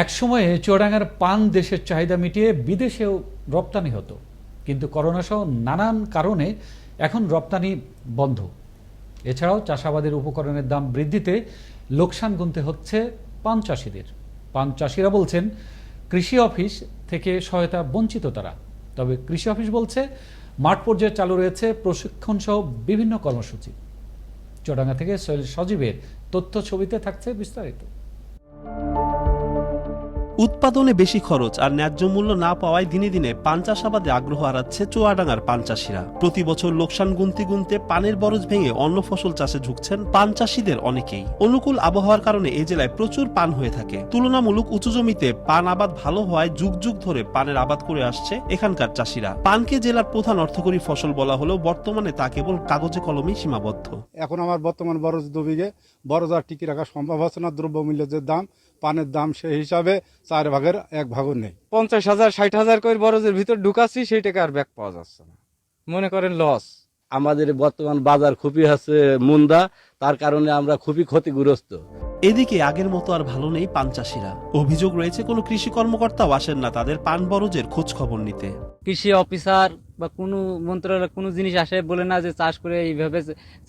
এক সময়ে চুয়াডাঙ্গার পান দেশের চাহিদা মিটিয়ে বিদেশেও রপ্তানি হতো। কিন্তু করোনা সহ নানান কারণে এখন রপ্তানি বন্ধ। এছাড়াও চাষাবাদের উপকরণের দাম বৃদ্ধিতে লোকসান গুনতে হচ্ছে পান চাষিদের। পান চাষিরা বলছেন, কৃষি অফিস থেকে সহায়তা বঞ্চিত তারা। তবে কৃষি অফিস বলছে, মাঠ পর্যায়ে চালু রয়েছে প্রশিক্ষণ সহ বিভিন্ন কর্মসূচি। চুয়াডাঙ্গা থেকে সজীবের তথ্য ছবিতে থাকছে বিস্তারিত। উৎপাদনে বেশি খরচ আর ন্যায্য মূল্য না পাওয়ায় দিনে দিনে পান চাষাবাদে আগ্রহ হারাচ্ছে চুয়াডাঙ্গার পান চাষিরা। প্রতি বছর লোকসান গুনতে গুনতে পানের বরজ ভেঙে অন্য ফসল চাষে ঝুঁকছেন পান চাষিদের অনেকেই। অনুকূল আবহাওয়ার কারণে এই জেলায় প্রচুর পান হয়ে থাকে। তুলনামূলক উঁচু জমিতে পান আবাদ ভালো হওয়ায় যুগ যুগ ধরে পানের আবাদ করে আসছে এখানকার চাষিরা। পানকে জেলার প্রধান অর্থকরী ফসল বলা হলেও বর্তমানে তা কেবল কাগজে কলমেই সীমাবদ্ধ। এখন আমার বর্তমান বরজ দু বিঘে বরজ আর টিকি রাখা সম্ভব হচ্ছে না। দ্রব্যমূল্যের যে দাম, পানের দাম সেই হিসাবে চার ভাগের এক ভাগও নেই। পঞ্চাশ হাজার ষাট হাজার করে বরজের ভিতর ঢুকাচ্ছি সেই টাকা আর ব্যাগ পাওয়া যাচ্ছে না। মনে করেন লস আমাদের বর্তমান বাজার খুবই আছে মুন্দা তার কারণে আমরা খুবই ক্ষতিগ্রস্ত। এদিকে আগের মতো আর ভালো নেই পান চাষিরা। অভিযোগ রয়েছে কোনো কৃষি কর্মকর্তাও আসেন না তাদের পান বরজের খোঁজ খবর নিতে। কৃষি অফিসার বা কোনো মন্ত্রণালয় কোনো জিনিস আসে বলে না যে চাষ করে এইভাবে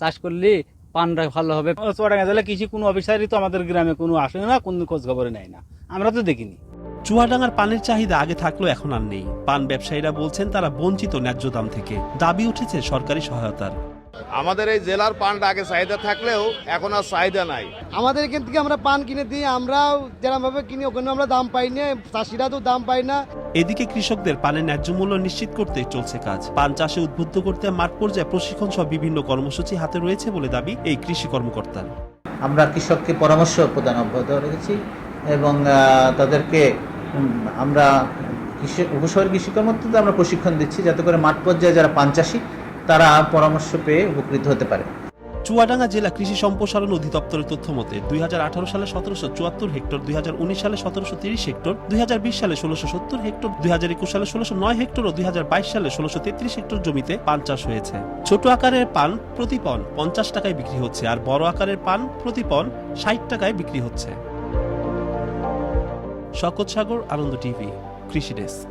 চাষ করলে পানটা ভালো হবে। চুয়াডাঙ্গা জেলা কৃষি কোনো অফিসারই তো আমাদের গ্রামে কোনো আসে না কোনো খোঁজ খবর নেয় না। আমরা তো দেখিনি। চুয়াডাঙ্গার পানের চাহিদা আগে থাকলেও এখন আর নেই। পান ব্যবসায়ীরা বলছেন তারা বঞ্চিত ন্যায্য দাম থেকে। দাবি উঠেছে সরকারি সহায়তার। আমাদের এই জেলার পানটা আগে চাহিদা থাকলেও এখন আর চাহিদা নাই। আমাদের এখান থেকে আমরা পান কিনে দিই আমরাও যেরকম ভাবে কিনি ওখানে আমরা দাম পাই না চাষিরা তো দাম পাই না। এদিকে কৃষকদের পানের ন্যায্য মূল্য নিশ্চিত করতে চলছে কাজ। পান চাষে উদ্বুদ্ধ করতে মাঠ পর্যায়ে প্রশিক্ষণ সহ বিভিন্ন কর্মসূচি হাতে রয়েছে বলে দাবি এই কৃষি কর্মকর্তার। আমরা কৃষককে পরামর্শ প্রদান অব্যাহত রেখেছি এবং তাদেরকে আমরা কৃষি উপশহর কৃষি কর্মকর্তাদের আমরা প্রশিক্ষণ দিচ্ছি যাতে করে মাঠ পর্যায়ে যারা পান চাষী তারা পরামর্শ পেয়ে উপকৃত হতে পারে। চুয়াডাঙ্গা জেলা কৃষি সম্প্রসারণ অধিদপ্তরের তথ্য মতে, দুই হাজার আঠারো সালে সতেরোশো চুয়াত্তর হেক্টর, দুই সালে সতেরোশো তিরিশ হেক্টর, দুই সালে ষোলোশো সত্তর হেক্টর, দুই সালে ষোলোশো নয় হেক্টর ও দু হাজার বাইশ সালে ষোলোশো তেত্রিশ হেক্টর জমিতে পান চাষ হয়েছে। ছোট আকারের পান প্রতি পন পঞ্চাশ টাকায় বিক্রি হচ্ছে আর বড় আকারের পান প্রতি পন ষাট টাকায় বিক্রি হচ্ছে। শকত সাগর, আনন্দ টিভি, কৃষি ডেস্ক।